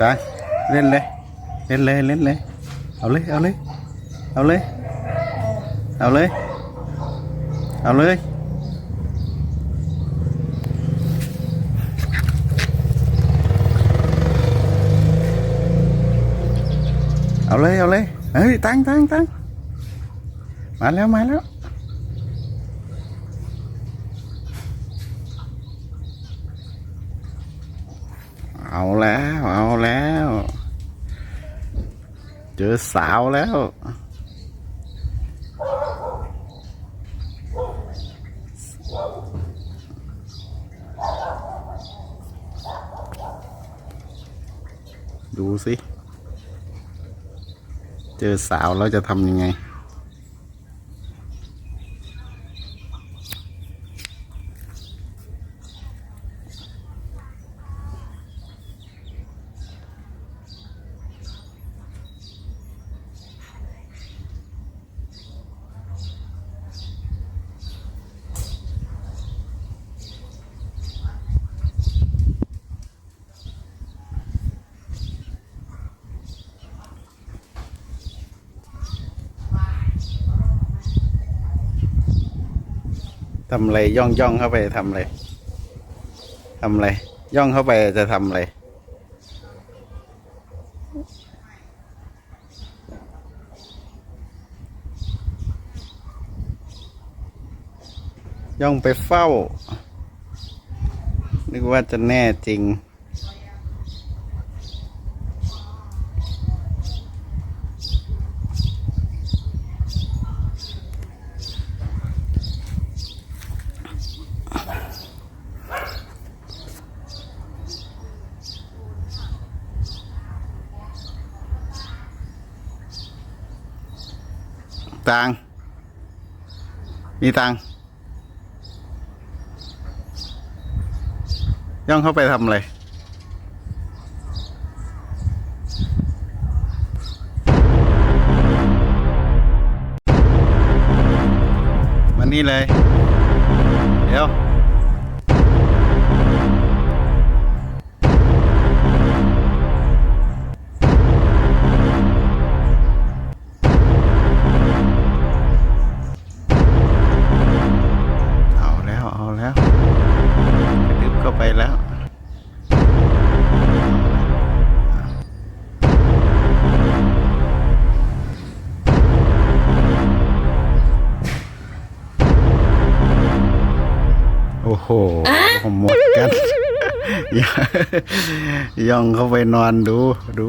ตาเล่นเลยเล่นเลยเล่นเลยเอาเลยเอาเลย เอาเลย เอาเลย เอาเลย เอาเลย เอาเลย เฮ้ย ตั้งตั้งตั้ เอาแล้ว เอาแล้ว เจอสาวแล้ว ดูสิ เจอสาวแล้วจะทำยังไง ทำอะไรย่องย่องเข้าไปทำอะไรทำอะไรย่องเข้าไปจะทำอะไรย่องไปเฝ้า นึกว่าจะแน่จริง ตังมีตังย่องเข้าไปทำอะไรมานี่เลย เดี๋ยว อ้โหหมดกันย่องเข้าไปนอนดูดู